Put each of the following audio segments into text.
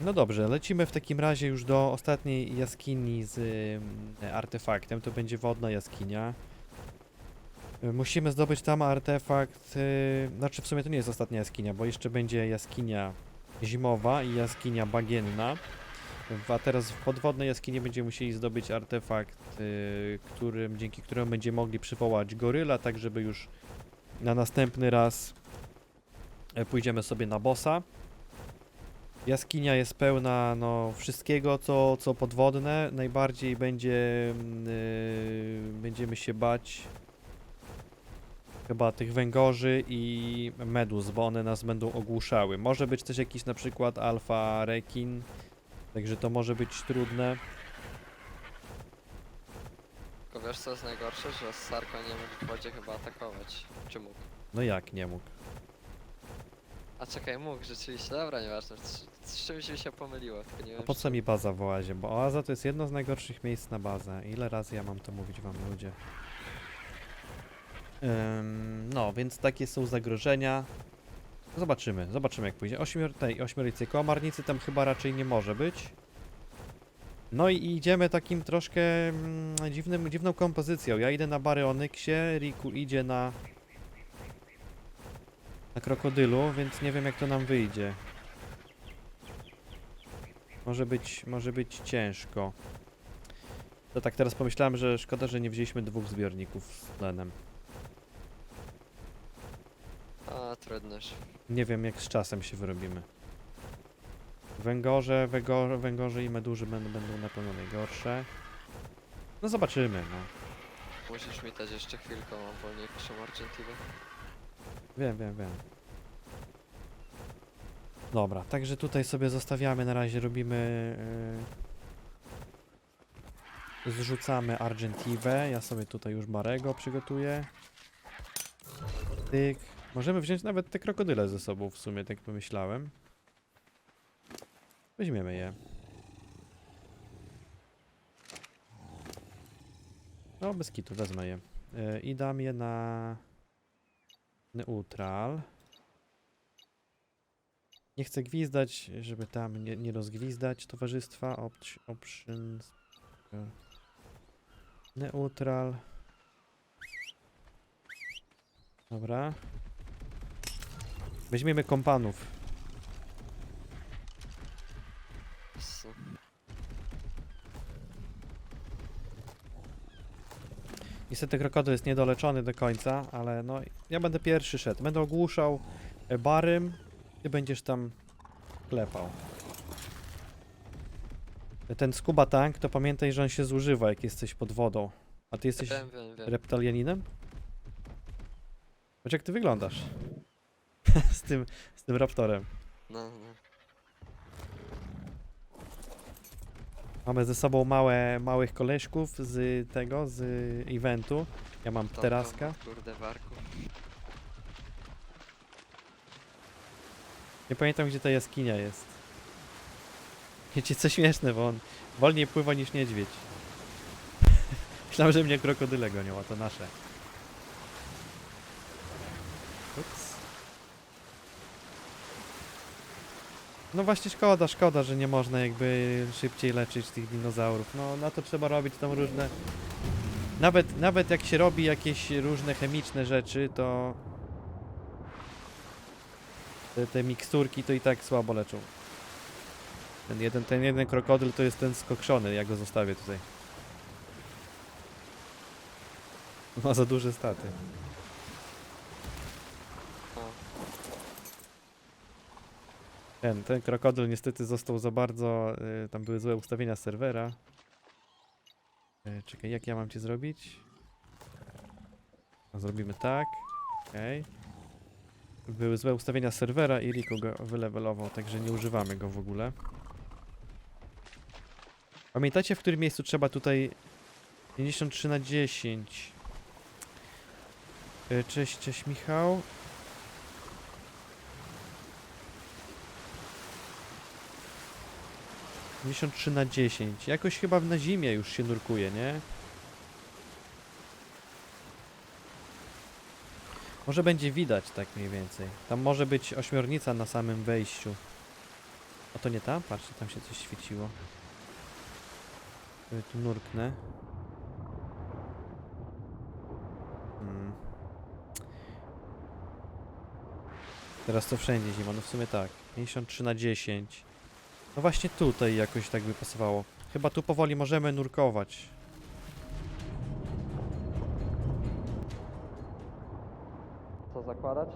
No dobrze, lecimy w takim razie już do ostatniej jaskini z ym, artefaktem. To będzie wodna jaskinia. Y, Musimy zdobyć tam artefakt. y, Znaczy, w sumie to nie jest ostatnia jaskinia, bo jeszcze będzie jaskinia zimowa i jaskinia bagienna. A teraz w podwodnej jaskini będziemy musieli zdobyć artefakt, y, którym, dzięki któremu będziemy mogli przywołać goryla, tak żeby już na następny raz e, pójdziemy sobie na bossa. Jaskinia jest pełna no, wszystkiego, co, co podwodne. Najbardziej będzie mm, y, będziemy się bać chyba tych węgorzy i meduz, bo one nas będą ogłuszały. Może być też jakiś na przykład alfa rekin, także to może być trudne. Tylko wiesz co jest najgorsze, że Sarko nie mógł w wodzie chyba atakować. Czy mógł? No jak nie mógł? A czekaj, mógł rzeczywiście, dobra, nieważne. Z, z czymś mi się pomyliło, tylko nie A wiem. po czy co mi baza w oazie? Bo oaza to jest jedno z najgorszych miejsc na bazę. Ile razy ja mam to mówić wam ludzie? Ym, no, więc takie są zagrożenia. Zobaczymy, zobaczymy jak pójdzie. Ośmior, tej, ośmiornicy komarnicy tam chyba raczej nie może być. No i idziemy takim troszkę mm, dziwnym, dziwną kompozycją. Ja idę na Baryonyksie, Riku idzie na na krokodylu, więc nie wiem jak to nam wyjdzie. Może być, może być ciężko. To tak teraz pomyślałem, że szkoda, że nie wzięliśmy dwóch zbiorników z tlenem. A, trudnoż. Nie wiem jak z czasem się wyrobimy. Węgorze, węgorze, węgorze i meduży będą, będą na pewno najgorsze. No zobaczymy, no. Musisz mi dać jeszcze chwilkę, mam wolniejszą Argentinę. Wiem, wiem, wiem. Dobra, także tutaj sobie zostawiamy, na razie robimy... Yy, zrzucamy Argentiwę, ja sobie tutaj już Barego przygotuję. Tyk. Możemy wziąć nawet te krokodyle ze sobą w sumie, tak pomyślałem. Weźmiemy je. No, bez kitu, wezmę je. Yy, I dam je na... Neutral. Nie chcę gwizdać, żeby tam nie, nie rozgwizdać towarzystwa. Opt- options. Neutral. Dobra. Weźmiemy kompanów. Niestety krokodyl jest niedoleczony do końca, ale no ja będę pierwszy szedł. Będę ogłuszał e, barym, ty będziesz tam klepał. Ten scuba tank, to pamiętaj, że on się zużywa, jak jesteś pod wodą. A ty jesteś Wiem, wiem, wiem. reptalianinem? Patrz jak ty wyglądasz. z tym, z tym raptorem. No, no. Mamy ze sobą małe, małych koleżków z tego, z eventu. Ja mam Tam, teraska. tam, Kurde, warku. Nie pamiętam gdzie ta jaskinia jest. Wiecie co śmieszne, bo on wolniej pływa niż niedźwiedź. Myślałem, że mnie krokodyle gonią, a to nasze. No właśnie szkoda, szkoda, że nie można jakby szybciej leczyć tych dinozaurów. No na to trzeba robić tam różne... Nawet, nawet jak się robi jakieś różne chemiczne rzeczy, to te, te miksturki to i tak słabo leczą. Ten jeden, ten jeden krokodyl to jest ten skokszony, ja go zostawię tutaj. Ma za duże staty. Ten, ten krokodyl niestety został za bardzo, y, tam były złe ustawienia serwera. Y, czekaj, jak ja mam cię zrobić? No, zrobimy tak, okej. Były złe ustawienia serwera i Rico go wylevelował, także nie używamy go w ogóle. Pamiętacie, w którym miejscu trzeba tutaj 53 na 10? Y, Cześć, cześć Michał. Pięćdziesiąt trzy na 10. Jakoś chyba na zimie już się nurkuje, nie? Może będzie widać tak mniej więcej. Tam może być ośmiornica na samym wejściu. A to nie tam? Patrzcie, tam się coś świeciło. Sobie tu nurknę. Hmm. Teraz to wszędzie zima, no w sumie tak. 53 na 10. No właśnie tutaj jakoś tak by pasowało. Chyba tu powoli możemy nurkować. Co zakładać?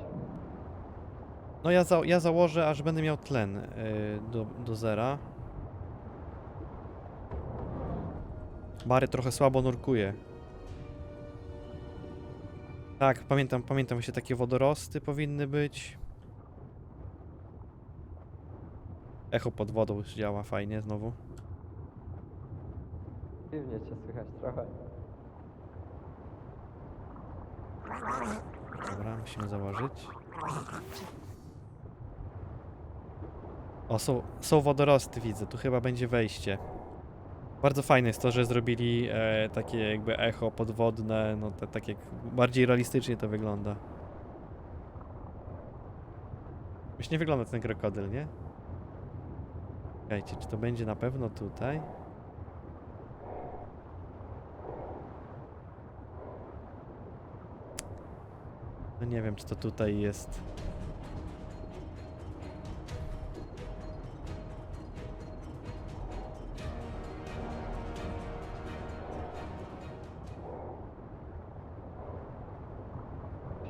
No ja, za, ja założę, aż będę miał tlen yy, do, do zera. Bary trochę słabo nurkuje. Tak, pamiętam, pamiętam, właśnie takie wodorosty powinny być. Echo pod wodą już działa fajnie znowu. Dziwnie cię słychać trochę. Dobra, musimy założyć. O, są, są wodorosty, widzę. Tu chyba będzie wejście. Bardzo fajne jest to, że zrobili e, takie jakby echo podwodne, no to, tak jak bardziej realistycznie to wygląda. Już nie wygląda ten krokodyl, nie? Czekajcie, czy to będzie na pewno tutaj? No nie wiem, czy to tutaj jest.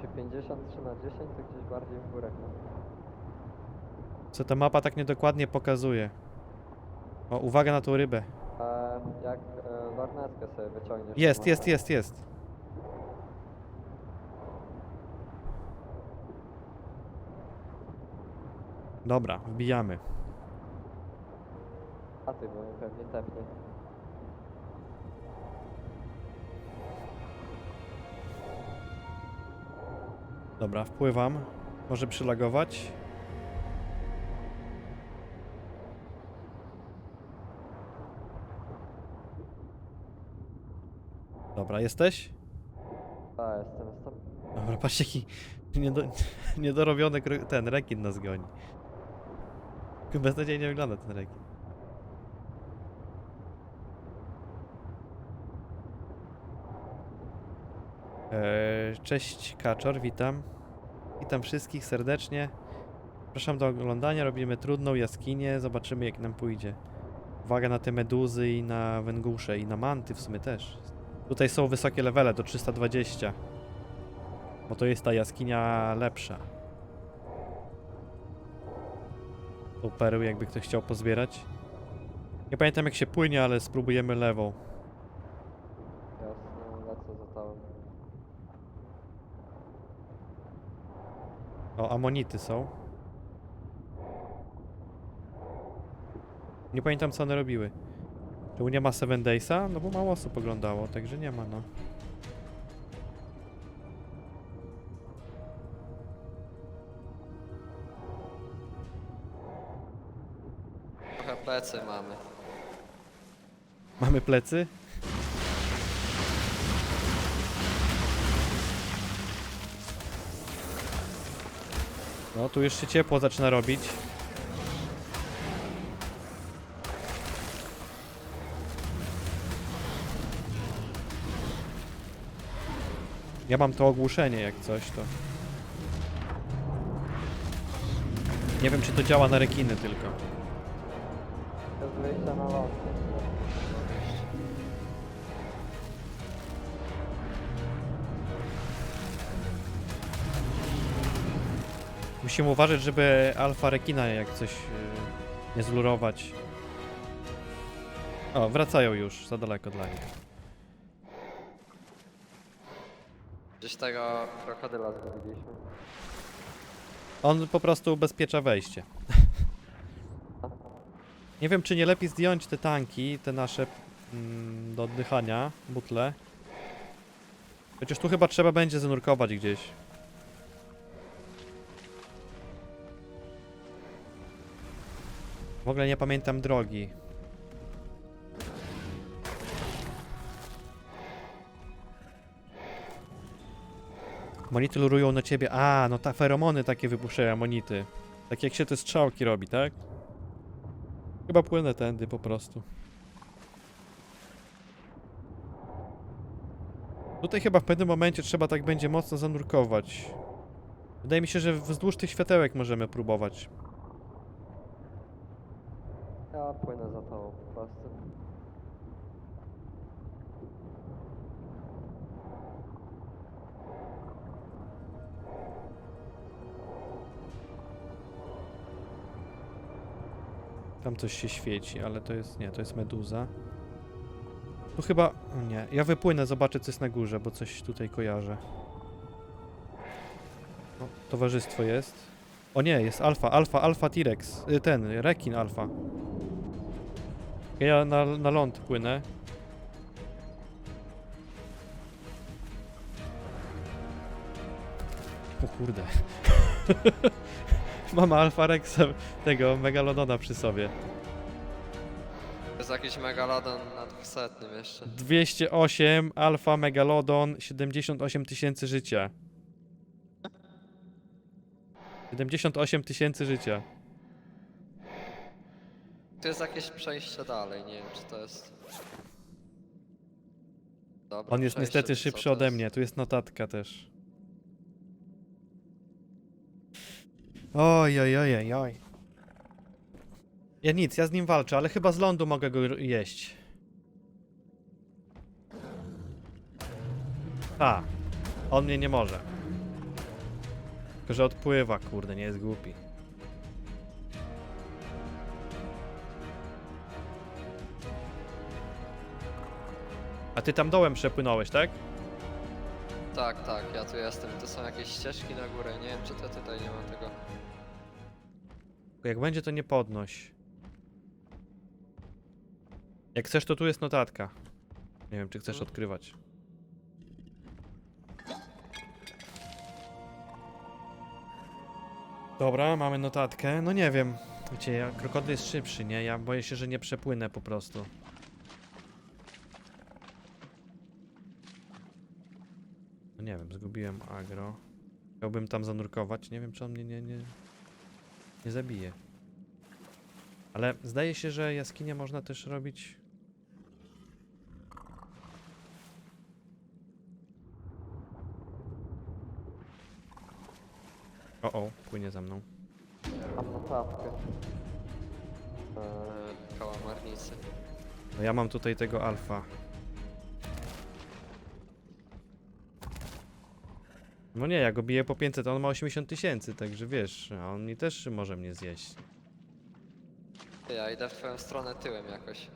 Się 53 na 10 to gdzieś bardziej w górę. Co ta mapa tak niedokładnie pokazuje. O, uwaga na tą rybę. E, jak e, lornetkę sobie wyciągniesz. to Jest, jest, jest, jest. Dobra, wbijamy. A ty, bo pewnie tepnie. Dobra, wpływam. Może przylagować. Dobra, jesteś? A, jestem, jestem. Dobra, patrz jaki niedo, niedorobiony ten rekin nas goni. Beznadziejnie wygląda ten rekin. Eee, cześć Kaczor, witam. Witam wszystkich serdecznie. Zapraszam do oglądania, robimy trudną jaskinię, zobaczymy jak nam pójdzie. Uwaga na te meduzy i na węgłusze i na manty w sumie też. Tutaj są wysokie levele do 320. Bo to jest ta jaskinia lepsza. Tą perły jakby ktoś chciał pozbierać. Nie pamiętam jak się płynie, ale spróbujemy lewą. Jasne, lecę za tobą. O, amonity są. Nie pamiętam co one robiły. Czemu nie ma Seven Daysa? No bo mało osób oglądało, także nie ma no. Trochę plecy mamy. Mamy plecy? No, tu już się ciepło zaczyna robić. Ja mam to ogłuszenie jak coś to. Nie wiem czy to działa na rekiny tylko. Musimy uważać, żeby alfa rekina jak coś yy, nie zlurować. O, wracają już, za daleko dla nich. Gdzieś tego krokodyla zgubiliśmy. On po prostu ubezpiecza wejście. nie wiem, czy nie lepiej zdjąć te tanki, te nasze mm, do oddychania, butle. Chociaż tu chyba trzeba będzie zanurkować gdzieś. W ogóle nie pamiętam drogi. Monity lurują na ciebie. A, no ta feromony takie wypuszczają monity. Tak jak się te strzałki robi, tak? Chyba płynę tędy po prostu. Tutaj chyba w pewnym momencie trzeba tak będzie mocno zanurkować. Wydaje mi się, że wzdłuż tych światełek możemy próbować. Ja płynę za tobą Tam coś się świeci, ale to jest. Nie, to jest meduza. Tu chyba. Nie, ja wypłynę, zobaczę co jest na górze, bo coś tutaj kojarzę. O, towarzystwo jest. O nie, jest alfa, alfa, alfa T-Rex. Y, Ten, rekin alfa. Ja na, na ląd płynę. O kurde. Mama Alfa Rexa tego Megalodona przy sobie. To jest jakiś megalodon na 200 jeszcze. 208 Alfa Megalodon 78 tysięcy życia. 78 tysięcy życia. Tu jest jakieś przejście dalej, nie wiem czy to jest... Dobra, On jest przejście, niestety szybszy ode jest? mnie, tu jest notatka też. Oj, oj, oj, oj, oj. Ja nic, ja z nim walczę, ale chyba z lądu mogę go jeść. A, on mnie nie może. Tylko, że odpływa, kurde, nie jest głupi. A ty tam dołem przepłynąłeś, tak? Tak, tak, ja tu jestem. To są jakieś ścieżki na górę, nie wiem czy to tutaj nie ma tego. Jak będzie, to nie podnoś. Jak chcesz, to tu jest notatka. Nie wiem, czy chcesz Mhm. odkrywać. Dobra, mamy notatkę. No nie wiem. Wiecie, ja, krokodyl jest szybszy, nie? Ja boję się, że nie przepłynę po prostu. Nie wiem, zgubiłem agro. Chciałbym tam zanurkować. Nie wiem, czy on mnie nie, nie, nie zabije. Ale zdaje się, że jaskinie można też robić. O, o, płynie za mną. Mam notatkę. Eee, kałamarnicy. No ja mam tutaj tego alfa. No nie, ja go biję po 500, a on ma 80 tysięcy, także wiesz, a on mi też może mnie zjeść. Ja idę w twoją stronę tyłem jakoś.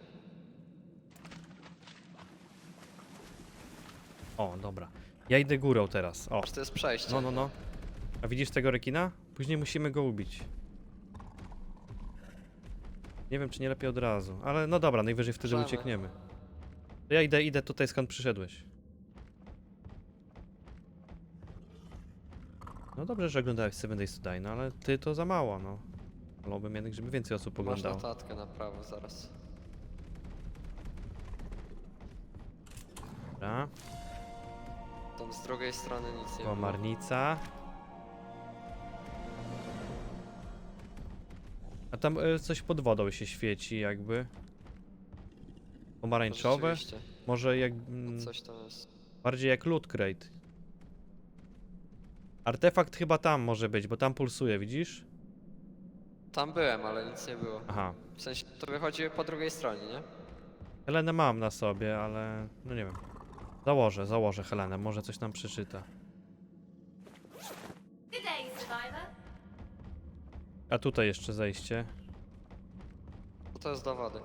O, dobra. Ja idę górą teraz. O, Czy to jest przejście? no, no, no. A widzisz tego rekina? Później musimy go ubić. Nie wiem, czy nie lepiej od razu, ale no dobra, najwyżej wtedy uciekniemy. To ja idę, idę tutaj, skąd przyszedłeś. No dobrze, że oglądałeś Seven Days to Die, no ale ty to za mało, no. Wolałbym jednak, żeby więcej osób Masz oglądało. notatkę na prawo zaraz. Dobra, Tam z drugiej strony nic nie komarnica. A tam e, coś pod wodą się świeci jakby. Pomarańczowe? Może jak... mm, Coś tam jest. Bardziej jak loot crate. Artefakt chyba tam może być, bo tam pulsuje, widzisz? Tam byłem, ale nic nie było. Aha. W sensie to wychodzi po drugiej stronie, nie? Helenę mam na sobie, ale no nie wiem. Założę, założę Helenę, może coś nam przeczyta. Good day, survivor. A tutaj jeszcze zejście. To jest do wody.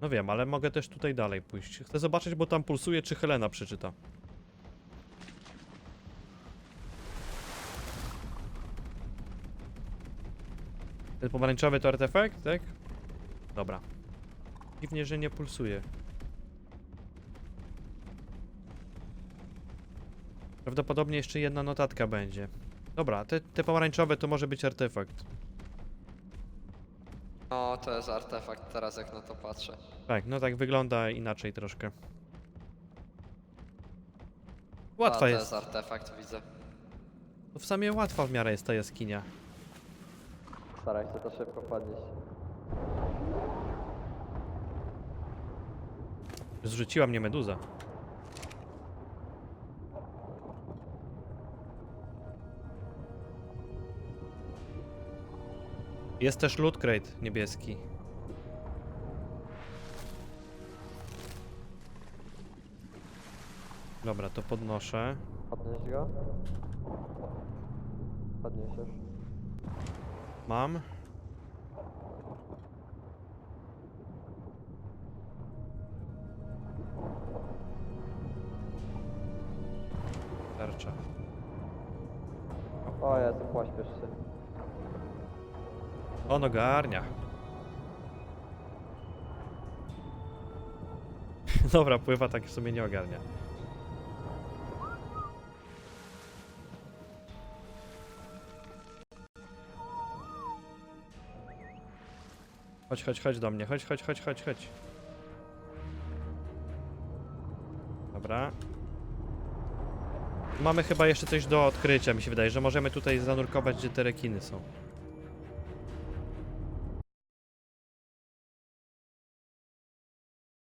No wiem, ale mogę też tutaj dalej pójść. Chcę zobaczyć, bo tam pulsuje, czy Helena przeczyta. Ten pomarańczowy to artefakt, tak? Dobra. Dziwnie, że nie pulsuje. Prawdopodobnie jeszcze jedna notatka będzie. Dobra, te, te pomarańczowe to może być artefakt. No, to jest artefakt teraz jak na to patrzę. Tak, no tak wygląda inaczej troszkę. A, Łatwa to jest. jest artefakt, widzę. To w sumie łatwa w miarę jest ta jaskinia. Staraj się to szybko podnieść. Zrzuciła mnie meduza. Jest też loot crate niebieski. Dobra, to podnoszę. Podnieś go. Podniesiesz. Mam. Tarcza. O Jezu, pośpiesz się. On ogarnia. Dobra, pływa tak w sumie nie ogarnia. Chodź, chodź, chodź do mnie. Chodź, chodź, chodź, chodź, chodź. Dobra. Mamy chyba jeszcze coś do odkrycia, mi się wydaje, że możemy tutaj zanurkować, gdzie te rekiny są.